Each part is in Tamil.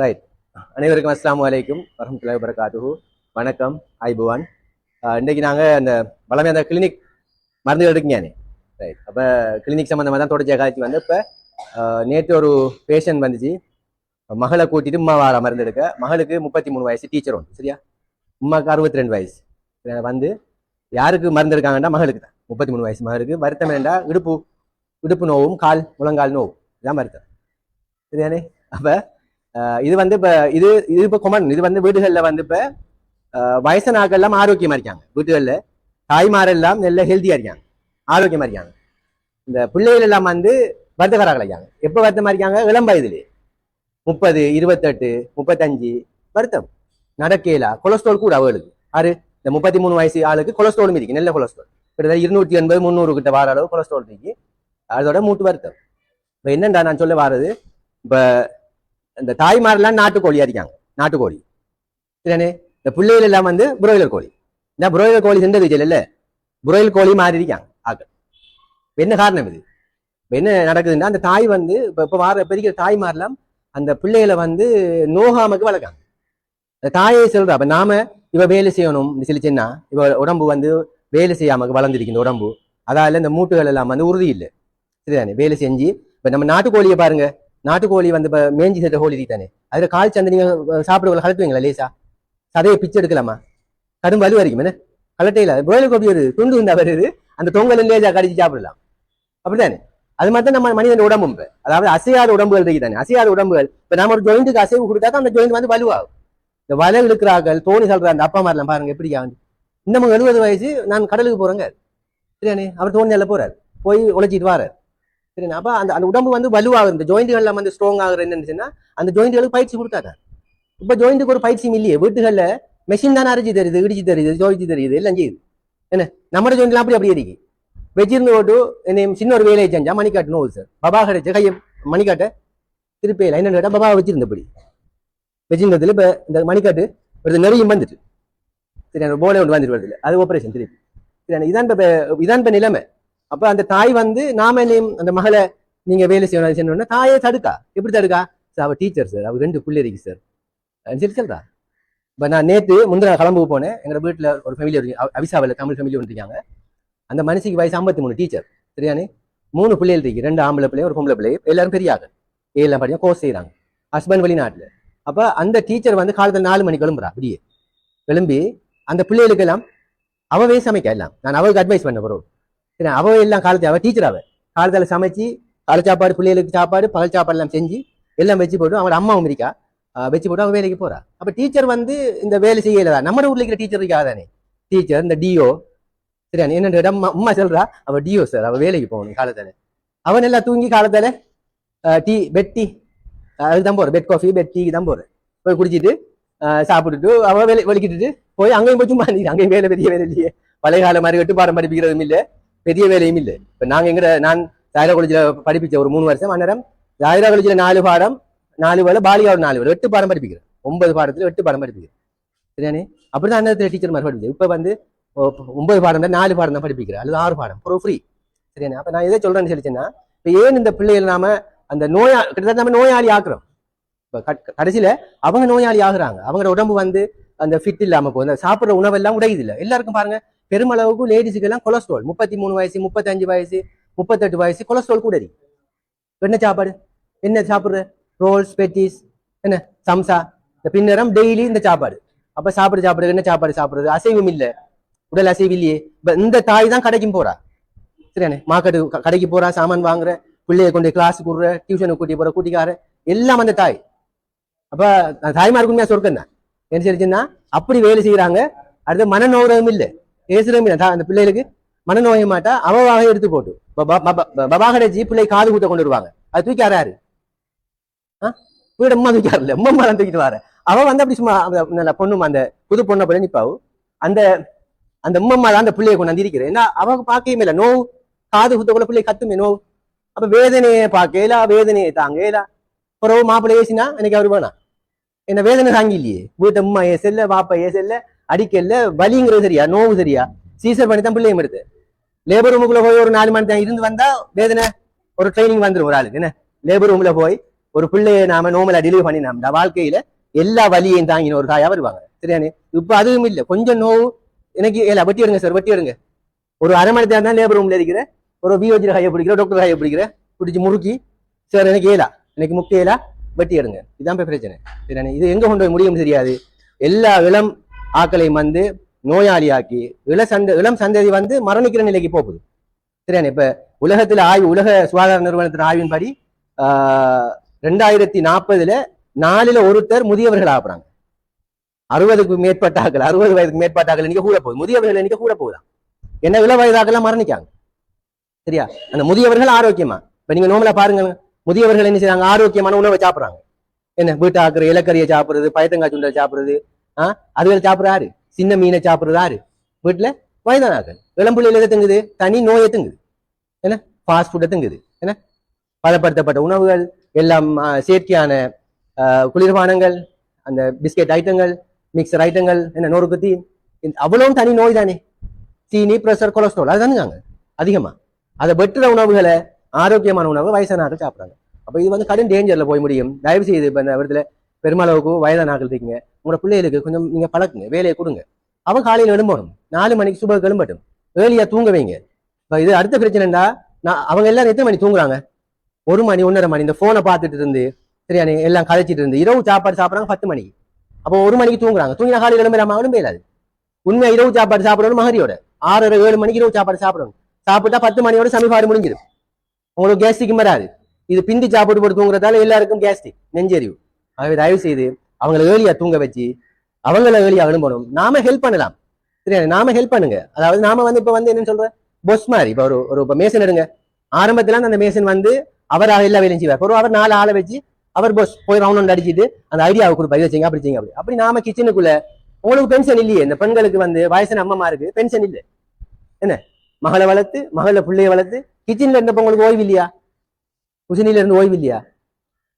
ரைட் அனைவருக்கும் அஸ்லாம் அலைக்கும் வரமத்துல வரகாத்துஹு வணக்கம். ஐபுவான் இன்றைக்கு நாங்கள் அந்த வளமே அந்த கிளினிக் மருந்துகள் இருக்கீங்க ரைட் அப்போ கிளினிக் சம்மந்தமாக தான் தொடர்ச்சியாக காய்ச்சி வந்து இப்போ நேற்று ஒரு பேஷண்ட் வந்துச்சு. மகளை கூட்டிட்டு உமா வார மருந்து எடுக்க. மகளுக்கு முப்பத்தி மூணு வயசு டீச்சர் ஒன்று சரியா? உமாவுக்கு அறுபத்தி ரெண்டு வயசு வந்து யாருக்கு மருந்து எடுக்காங்கன்னா மகளுக்கு தான். முப்பத்தி மூணு வயசு மகளுக்கு. வருத்தம் வேண்டா இடுப்பு இடுப்பு நோவும் கால் முழங்கால் நோவும். இதான் வருத்தம். சரியானே? அப்போ இது வந்து இப்போ இது இது இப்போ கொமன் இது வந்து வீடுகளில் வந்து இப்போ ஆஹ் வயசான ஆட்கள் எல்லாம் ஆரோக்கியமாக இருக்காங்க. வீடுகளில் தாய்மாரெல்லாம் நல்ல ஹெல்த்தியாக இருக்காங்க. ஆரோக்கியமாக இருக்காங்க. இந்த பிள்ளைகள் எல்லாம் வந்து வருத்தக்காரர்கள் இருக்காங்க. எப்போ வருத்தமாக இருக்காங்க? இளம் வயதுல. முப்பது இருபத்தெட்டு முப்பத்தஞ்சு வருத்தம். நடக்கலா கொலஸ்ட்ரால் கூட அவளுக்கு. ஆறு இந்த முப்பத்தி மூணு வயசு ஆளுக்கு கொலஸ்ட்ராலும் இருக்கு நல்ல கொலஸ்ட்ரால் கிட்டத்தட்ட இருநூற்றி எண்பது முந்நூறு கிட்ட வார அளவு கொலஸ்ட்ரால் இருக்கு. அதோட மூட்டு வருத்தம். இப்போ என்னண்டா நான் சொல்ல வர்றது? இப்போ இந்த தாய்மாரெல்லாம் நாட்டுக்கோழியா இருக்காங்க நாட்டுக்கோழி. சரியானே இந்த பிள்ளைகள் எல்லாம் வந்து புரோயிலர் கோழி. இந்த புரோயிலர் கோழி சென்றது இல்ல புரோயில் கோழி மாறி இருக்காங்க ஆக்கள் என்ன காரணம் இது? என்ன நடக்குதுன்னா அந்த தாய் வந்து இப்போ இப்போ வார பெரிய தாய்மாரெல்லாம் அந்த பிள்ளைகளை வந்து நோகாமக்கு வளர்க்காங்க அந்த தாயை சொல்றா அப்ப நாம இவ வேலை செய்யணும் சொல்லிச்சுன்னா இவ உடம்பு வந்து வேலை செய்யாம வளர்ந்துருக்கு உடம்பு. அதால இந்த மூட்டுகள் எல்லாம் வந்து உறுதி இல்லை சரிதானே? வேலை செஞ்சு இப்ப நம்ம நாட்டுக்கோழியை பாருங்க. நாட்டுக்கோழி வந்து இப்போ மேஞ்சி செட்ட கோழி தானே அதில் கால் சந்தை நீங்க சாப்பிடுவோம் கலட்டுவீங்களா லேசா? சதையை பிச்சு எடுக்கலாமா? கடும் வலு வரைக்கும் என்ன? கலட்டையில broiler கோழி ஒரு துண்டு இருந்தா வருது அந்த தொங்கல் லேசா கடிச்சு சாப்பிடலாம். அப்படித்தானே அது மாதிரி தான் நம்ம மனிதன் உடம்பும் இப்ப. அதாவது அசையாத உடம்புகள் இருக்கு தானே அசையாத உடம்புகள். இப்போ நம்ம ஒரு ஜாயிண்ட்டுக்கு அசைவு கொடுத்தா தான் அந்த ஜொயிண்ட் வந்து வலுவாகும். இந்த வலை இழுக்கிறார்கள் தோணி சொல்கிற அந்த அப்பா மாதிரிலாம் பாருங்க எப்படி ஆகுது இன்னமும் எழுபது வயசு நான் கடலுக்கு போறேங்க. சரியானே அவர் தோணியால போறாரு. போய் உழைச்சிட்டு வரார். சரிண்ணா அப்போ அந்த அந்த உடம்பு வந்து வலுவாக இந்த ஜாயிண்ட்கள் வந்து ஸ்ட்ராங் ஆகுற என்னன்னு அந்த ஜாயிண்ட்களுக்கு பயிற்சி கொடுத்தாங்க இப்போ ஜாயிண்ட்டுக்கு ஒரு பயிற்சியும் இல்லையே. வீட்டுகளில் மெஷின் தானே அரைச்சி தருது இடிச்சு தருது ஜோதிச்சு தருது எல்லாம் செய்யுது. என்ன? நம்ம ஜாயிண்ட்லாம் அப்படி அப்படி இருக்கு. வச்சிருந்து போட்டு என்னை சின்ன ஒரு வேலையை செஞ்சா மணிக்காட்டு நோவு சார். பபா கிடைச்ச கையை மணிக்காட்டை திருப்பி லைன் கேட்டால் பபா வச்சிருந்தபடி வச்சிருந்ததுல இப்ப இந்த மணிக்காட்டு ஒரு நிறையும் வந்துட்டு. சரி போலே ஒன்று வந்துட்டு வருது அது ஆப்ரேஷன் திருப்பி. சரி இதான் இப்போ இதான் இப்போ நிலைமை. அப்ப அந்த தாய் வந்து நாம அந்த மகளை நீங்க வேலை செய்யணும் அது செய்யணும்னா தாயே தடுக்கா. எப்படி தடுக்கா? சார் அவ டீச்சர் சார். அவர் ரெண்டு பிள்ளை இருக்கு சார். சரி சொல்றா. இப்ப நான் நேத்து முந்தின கிளம்பு போனேன். எங்க வீட்டுல ஒரு ஃபேமிலி இருக்கு அவிசாவில் தமிழ் ஃபேமிலி ஒன்று இருக்காங்க. அந்த மனுஷிக்கு வயசு ஐம்பத்தி மூணு டீச்சர் சரியானே மூணு பிள்ளைகள் இருக்கு. ரெண்டு ஆம்பளை பிள்ளைய ஒரு பொம்பளை பிள்ளை எல்லாரும் பெரியாங்க எல்லாம் படிச்சா கோர்ஸ் செய்யறாங்க ஹஸ்பண்ட் வெளிநாட்டுல. அப்ப அந்த டீச்சர் வந்து காலத்துல நாலு மணிக்கு கிளம்புறா. அப்படியே. கிளம்பி அந்த பிள்ளைகளுக்கு எல்லாம் அவவே சமைக்க எல்லாம். நான் அவளுக்கு அட்வைஸ் பண்ண போறோம். சரி அவ எல்லாம் காலத்து அவ டீச்சர் அவ. காலத்தில் சமைச்சு காலை சாப்பாடு பிள்ளைகளுக்கு சாப்பாடு பகல் சாப்பாடு எல்லாம் செஞ்சு எல்லாம் வச்சு போட்டு அவங்களோட அம்மாவும் இருக்கா வச்சு போட்டு அவள் வேலைக்கு போறா. அப்ப டீச்சர் வந்து இந்த வேலை செய்யலதா நம்ம ஊர்ல இருக்கிற டீச்சர் இருக்கா தானே. டீச்சர் இந்த டிஓ சரியா என்னென்ன அம்மா அம்மா சொல்றா அவ டிஓ சார் அவ வேலைக்கு போகணும் காலத்தால. அவன் எல்லாம் தூங்கி காலத்தால டீ பெட் டீ அதுதான் போறேன். பெட் காஃபி பெட் டீக்கு தான் போற போய் குடிச்சிட்டு சாப்பிட்டுட்டு அவ வேலை வெளிக்கிட்டு போய் அங்கேயும் போய் சும்மா அங்கேயும் வேலை பெரிய வேலை இல்லையே. பழைய காலம் மாதிரி வெட்டு படிப்பிக்கிறதும் இல்லை. பெரிய வேலையும் இல்லை. இப்போ நாங்கள் எங்கட நான் ஜாயிரா காலேஜில் படிப்பிச்ச ஒரு மூணு வருஷம் அந்நேரம் ஜாயிரா காலேஜில் நாலு பாடம் நாலு வேலை பாலியா ஒரு நாலு வேலை எட்டு பாடம் படிப்பிக்கிறேன். ஒன்பது பாடத்தில் எட்டு பாடம் படிப்பிக்கிறேன். சரியானே அப்படிதான் அந்த டீச்சர் மாதிரி இப்போ வந்து ஒன்பது பாடம் தான் நாலு பாடம் தான் படிப்பிக்கிறேன். அல்லது ஆறு பாடம். ப்ரோ ஃப்ரீ சரியானே அப்போ நான் எதை சொல்கிறேன்னு சொல்லிச்சேன்னா இப்போ ஏன் இந்த பிள்ளைகள் நாம அந்த நோயா கிட்டத்தட்ட நம்ம நோயாளி ஆக்குறோம். இப்போ கட்- அவங்க நோயாளி ஆகுறாங்க. அவங்களோட உடம்பு வந்து அந்த ஃபிட் இல்லாமல் போகுது. அந்த உணவெல்லாம் உடையுது இல்லை. எல்லாருக்கும் பாருங்கள் பெருமளவுக்கு லேடிஸுக்கு எல்லாம் கொலஸ்ட்ரால் முப்பத்தி மூணு வயசு முப்பத்தஞ்சு வயசு முப்பத்தெட்டு வயசு கொலஸ்ட்ரால் கூட இருக்கு என்ன சாப்பாடு? என்ன சாப்பிட்ற? ரோல்ஸ் பெட்டிஸ் என்ன? சம்சா. இந்த பின்னரம் டெய்லி இந்த சாப்பாடு. அப்போ சாப்பிட சாப்பிடுறது என்ன சாப்பாடு சாப்பிடுறது? அசைவம் இல்ல. உடல் அசைவு இல்லையே. இப்போ இந்த தாய் தான் கடைக்கும் போறா. சரியானே? மார்க்கெட்டு க- கடைக்கு போறா சாமான் வாங்குற பிள்ளைய கொண்டு கிளாஸ் கூடுற டியூஷனுக்கு கூட்டி போற கூட்டிக்கார எல்லாம் அந்த தாய். அப்ப நான் தாய்மாருக்கு சொர்க்கம் தான் என்ன சரிச்சுன்னா அப்படி வேலை செய்யறாங்க. அடுத்து மனநோகம் இல்ல இல்லை. தா- அந்த பிள்ளைகளுக்கு மனநோய மாட்டா அவவாக எடுத்து போட்டு. பபாகடைச்சி பிள்ளை காது கூட்ட கொண்டு வருவாங்க. அது தூக்கி யாரு வீடு அம்மா தூக்கி வரல அம்மா தான் தூக்கிட்டு வர. அவ வந்து அப்படி சும்மா பொண்ணும் அந்த புது பொண்ணை போல நிப்பாவு. அந்த அந்த உம்மம்மா தான் அந்த பிள்ளையை கொண்டு வந்து இருக்கிறேன் ஏன்னா அவங்க பார்க்கவே இல்லை. நோவு காது குத்தக்குள்ள பிள்ளை கத்துமே நோவு. அப்ப வேதனையை பார்க்கல வேதனையை தாங்கல பிறகு மாப்பிள்ளை ஏசினா எனக்கு அவர் வேணாம். என்ன வேதனை தாங்கி இல்லையே. வீட்டு அம்மா ஏ செல்ல பாப்பா ஏசல்ல செல்ல அடிக்கல வலிங்கிறது சரியா? நோவு சரியா? சீசர் பண்ணி தான் பிள்ளையும் எடுத்து லேபர் ரூமுக்குள்ள போய் ஒரு நாலு மணி நேரம் இருந்து வந்தா வேதனை. ஒரு ட்ரைனிங் வந்துடும் ஒரு ஆளுக்கு என்ன? லேபர் ரூம்ல போய் ஒரு பிள்ளையை நாம நோமலா டெலிவரி பண்ணினோம்னா வாழ்க்கையில எல்லா வலியையும் தாங்கின ஒரு தாயா வருவாங்க. சரியானே இப்ப அதுவும் இல்ல. கொஞ்சம் நோவு எனக்கு ஏல வெட்டி எடுங்க சார் வெட்டி எடுங்க. ஒரு அரை மணி நேரம் தான் லேபர் ரூம்ல இருக்கிற ஒரு பிஓஜி ஹையை பிடிக்கிற டாக்டர் ஹையை பிடிக்கிற பிடிச்சி முறுக்கி சார் எனக்கு ஏலா. எனக்கு முக்கிய ஏலா வெட்டி எடுங்க. இதுதான் பிரச்சனை. சரியானே இது எங்க கொண்டு போய் முடியும் தெரியாது. எல்லா இளம் ஆக்களை வந்து நோயாளியாக்கி இள சந்த இளம் சந்ததி வந்து மரணிக்கிற நிலைக்கு போகுது. சரியான? இப்ப உலகத்துல ஆய்வு உலக சுகாதார நிறுவனத்தின் ஆய்வின்படி ஆஹ், ரெண்டாயிரத்தி நாற்பதுல நாலுல ஒருத்தர் முதியவர்கள் ஆகுறாங்க அறுபதுக்கு மேற்பட்ட ஆக்கள் அறுபது வயதுக்கு மேற்பட்ட ஆக்கள் கூட போகுது. முதியவர்கள் இன்னைக்கு கூட போகுதா? என்ன இள வயதாக்கெல்லாம் மரணிக்காங்க. சரியா? அந்த முதியவர்கள் ஆரோக்கியமா? இப்ப நீங்க நோமலா பாருங்க. முதியவர்கள் என்ன செய்யறாங்க ஆரோக்கியமான உணவை சாப்பிடுறாங்க. என்ன? வீட்டு ஆக்குற இலக்கறியை சாப்பிடுறது பயத்தங்காய் சுண்டல் சாப்பிடுறது ஆ? அதுகள் சாப்பிடுற யாரு சின்ன மீனை சாப்பிடுறது யாரு வீட்டுல வயதானாக்கள் இளம்புள்ளையில எதை தங்குது? தனி நோயை திங்குது. என்ன? ஃபாஸ்ட் ஃபுட்டை திங்குது. என்ன? பதப்படுத்தப்பட்ட உணவுகள் எல்லாம் செயற்கையான குளிர்பானங்கள் அந்த பிஸ்கெட் ஐட்டங்கள் மிக்சர் ஐட்டங்கள் என்ன நோறு நொறுக்குத்தி அவ்வளவும் தனி நோய் தானே. சீனி ப்ரெஷர் கொலஸ்ட்ரால் அதுதானுங்க அதிகமா. அதை வெட்டுற உணவுகளை ஆரோக்கியமான உணவு வயசானாக்கள் சாப்பிட்றாங்க. அப்போ இது வந்து கடும் டேஞ்சர்ல போய் முடியும். தயவு செய்து இப்போ இந்த இடத்துல பெருமளவுக்கு வயதானாக்கள் இருக்கீங்க. உங்களோட பிள்ளைகளுக்கு கொஞ்சம் நீங்கள் பழக்குங்க வேலையை கொடுங்க. அவன் காலையில் எழும்பணும் நாலு மணிக்கு சுப எழும்பட்டும் ஏர்லியா தூங்க வைங்க. இப்போ இது அடுத்த பிரச்சனைண்டா நான் அவங்க எல்லாரும் எத்தனை மணி தூங்குறாங்க? ஒரு மணி ஒன்றரை மணி இந்த ஃபோனை பார்த்துட்டு இருந்து சரியானே எல்லாம் கதைச்சிட்டு இருந்து இரவு சாப்பாடு சாப்பிட்றாங்க பத்து மணிக்கு அப்போ ஒரு மணிக்கு தூங்குறாங்க. தூங்கினா காலையில் எழும்பலாமா? எழும்ப இயலாது இரவு சாப்பாடு சாப்பிடணும் மகரியோட. ஆறரை ஏழு மணிக்கு இரவு சாப்பாடு சாப்பிடணும். சாப்பிட்டா பத்து மணியோட சமீபாடு முடிஞ்சிடும். உங்களுக்கு கேஸ்டிக்கும் வராது. இது பிந்தி சாப்பிட்டு போட்டு தூங்குறதால எல்லாருக்கும் கேஸ்டிக் நெஞ்செறிவு ஆகவே தயவு செய்து அவங்கள வேலியா தூங்க வச்சு அவங்கள ஏலியா அனுப்பணும் நாம ஹெல்ப் பண்ணலாம். சரியா? நாம ஹெல்ப் பண்ணுங்க. அதாவது நாம வந்து இப்ப வந்து என்னன்னு சொல்றேன் பொஸ் மாதிரி. இப்ப ஒரு ஒரு மேசன் எடுங்க. ஆரம்பத்துல அந்த மேசன் வந்து அவர் எல்லா வேலையும் செய்வார். ஒரு அவர் நாலு ஆளை வச்சு அவர் பொஸ் போய் ரவுண்ட் அடிச்சிட்டு அந்த ஐடியாவை கொடுப்பா இதை செய்யுங்க அப்படி செய்யுங்க அப்படி. அப்படி நாம கிச்சனுக்குள்ள உங்களுக்கு பென்ஷன் இல்லையே. இந்த பெண்களுக்கு வந்து வயசான அம்மாமாருக்கு பென்ஷன் இல்லை. என்ன? மகளை வளர்த்து மகளை பிள்ளைய வளர்த்து கிச்சன்ல இருந்தப்ப உங்களுக்கு ஓய்வு இல்லையா? குசினில இருந்து ஓய்வு இல்லையா?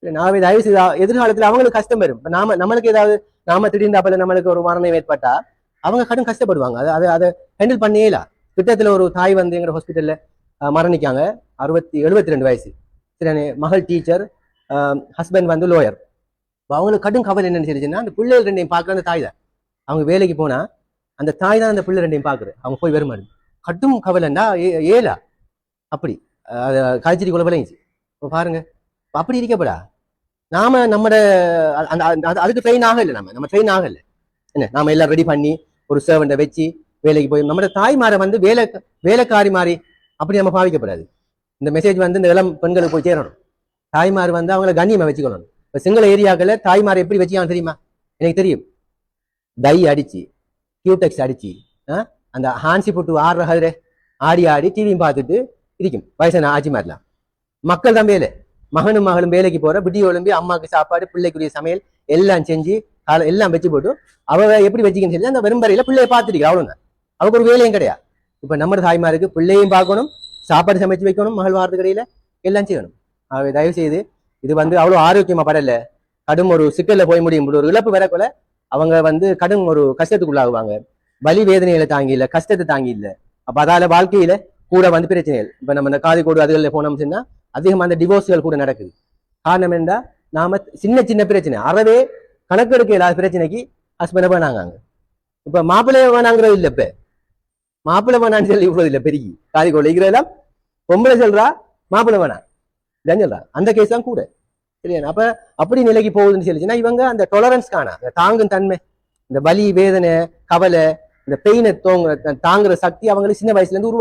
இல்ல, நாவே தயவு செய்து எதிர்காலத்தில் எதிர்காலத்துல அவங்களுக்கு கஷ்டம் வரும். இப்போ நாம நம்மளுக்கு ஏதாவது நாம திடீர்ந்தாப்பல நம்மளுக்கு ஒரு மரணம் ஏற்பட்டா அவங்க கடும் கஷ்டப்படுவாங்க. அதை அதை அதை ஹேண்டில் இல்லை. கிட்டத்துல ஒரு தாய் வந்து எங்க ஹாஸ்பிட்டலில் மரணிக்காங்க. அறுபத்தி எழுபத்தி ரெண்டு வயசு சரி மகள் டீச்சர் ஹஸ்பண்ட் வந்து லோயர் அவங்களுக்கு கடும் கவலை என்னன்னு சொல்லிச்சுன்னா அந்த பிள்ளைகள் ரெண்டையும் பார்க்குற அந்த தாய் தான். அவங்க வேலைக்கு போனா அந்த தாய் தான் அந்த பிள்ளை ரெண்டையும் பார்க்குறது அவங்க போய் வருமாறு. கடும் கவலைன்னா ஏ- ஏலா. அப்படி. அதை அது காய்ச்சடி குள்ள இப்போ பாருங்க. அப்படி இருக்கப்படா. நாம நம்மட அந்த- அது- அதுக்கு ட்ரெயின் ஆகலை நம்ம நம்ம ட்ரெயின் ஆகலை என்ன? நாம எல்லாம் ரெடி பண்ணி ஒரு சர்வெண்ட்டை வச்சு வேலைக்கு போய் நம்மளோட தாய்மாரை வந்து வேலை வேலைக்காரி மாதிரி அப்படி நம்ம பாவிக்கப்படாது. இந்த மெசேஜ் வந்து இந்த இளம் பெண்களுக்கு போய் சேரணும். தாய்மார் வந்து அவங்கள கண்ணியமாக வச்சுக்கணும் இப்போ சிங்கள ஏரியாக்களை தாய்மார் எப்படி வச்சுக்காங்க தெரியுமா? எனக்கு தெரியும். டை அடிச்சு கியூடெக்ஸ் அடிச்சு ஆ, அந்த ஹான்சி போட்டு ஆடுற ஆடி ஆடி டிவியும் பார்த்துட்டு இருக்கும் வயசான ஆட்சி மாதிரிலாம் மக்கள் தான் வேலை. மகனும் மகளும் வேலைக்கு போற விடிய ஒழும்பி அம்மாவுக்கு சாப்பாடு பிள்ளைக்குரிய சமையல் எல்லாம் செஞ்சு காலை எல்லாம் வச்சு போட்டு அவ எப்படி வச்சுக்கன்னு சொல்லி அந்த வெறும்பறையில பிள்ளைய பார்த்துட்டு அவ்வளவுதான். அவருக்கு ஒரு வேலையும் கிடையாது. இப்ப நம்ம தாய்மாருக்கு பிள்ளையும் பார்க்கணும் சாப்பாடு சமைச்சு வைக்கணும் மகள் வாரத்து கடையில எல்லாம் செய்யணும். அவை தயவு செய்து இது வந்து அவ்வளவு ஆரோக்கியமா படல. கடும் ஒரு சிக்கல்ல போய் முடியும். ஒரு இழப்பு வரக்குள்ள அவங்க வந்து கடும் ஒரு கஷ்டத்துக்குள்ளாகுவாங்க. வலி வேதனையில தாங்கி இல்லை கஷ்டத்தை தாங்கி இல்லை அப்ப அதால வாழ்க்கையில கூட வந்து பிரச்சனைகள். இப்ப நம்ம இந்த காது கோடு அதுகளில் போனோம்னு சொன்னா அதிகமா அந்த டிவோர்ஸ்கள் கூட நடக்குது. காரணம் என்ன நாம சின்ன சின்ன பிரச்சனை அறவே கணக்கெடுக்க இல்லாத பிரச்சனைக்கு ஹஸ்பண்டை வேணாங்க இப்ப மாப்பிள்ளைய வேணாங்கிறது இல்லை இப்ப. மாப்பிள்ளை வேணான்னு சொல்லி இவ்வளவு இல்ல பெருகி. காதி கோடு பொம்பளை சொல்றா மாப்பிள்ளை வேணாம். இதான் சொல்றா. அந்த கேஸ் தான் கூட. சரியா? அப்ப அப்படி நிலைக்கு போகுதுன்னு சொல்லிச்சுன்னா இவங்க அந்த டொலரன்ஸ் காணா. அந்த தாங்கும் தன்மை இந்த வலி வேதனை கவலை இந்த பெயினை தோங்குற தாங்குற சக்தி அவங்களுக்கு சின்ன வயசுல இருந்து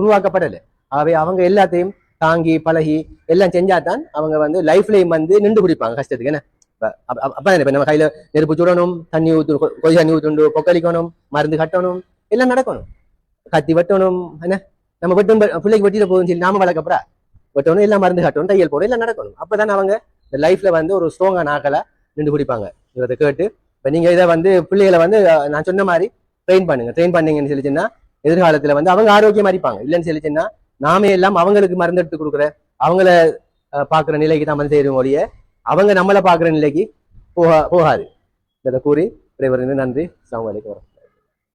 உருவாக்கப்படலை. ஆகவே அவங்க எல்லாத்தையும் தாங்கி பழகி எல்லாம் செஞ்சாதான் அவங்க வந்து லைஃப்லயும் வந்து நின்று பிடிப்பாங்க கஷ்டத்துக்கு என்ன? இப்ப அப்ப- நம்ம கையில நெருப்பு சுடணும் தண்ணி ஊத்து கொ- கொதி தண்ணி ஊத்துண்டு கொக்களிக்கணும் மருந்து கட்டணும் எல்லாம் நடக்கணும். கத்தி வெட்டணும் என்ன? நம்ம வெட்டும் பிள்ளைக்கு வெட்டிட போதும் சொல்லி நாம வளர்க்கப்பறா வெட்டணும் எல்லாம் மருந்து கட்டணும் தையல் போடணும் எல்லாம் நடக்கணும். அப்பதான் அவங்க இந்த லைஃப்ல வந்து ஒரு ஸ்ட்ராங்கான ஆக்களா நின்று பிடிப்பாங்க. இதை கேட்டு இப்ப நீங்க இதை வந்து பிள்ளைகளை வந்து நான் சொன்ன மாதிரி ட்ரெயின் பண்ணுங்க ட்ரெயின் பண்ணீங்கன்னு சொல்லிச்சுன்னா எதிர்காலத்துல வந்து அவங்க ஆரோக்கியமா இருப்பாங்க. இல்லைன்னு சொல்லிச்சுன்னா நாமே எல்லாம் அவங்களுக்கு மருந்து எடுத்து கொடுக்குற அவங்கள அஹ், பாக்குற நிலைக்கு தான் மருந்து சேரும் ஒழிய அவங்க நம்மளை பார்க்குற நிலைக்கு போகா போகாது. இதை கூறி விடைபெறுகிறது நன்றி. அஸ்ஸலாமு அலைக்கும் வரஹ்மத்துல்லாஹி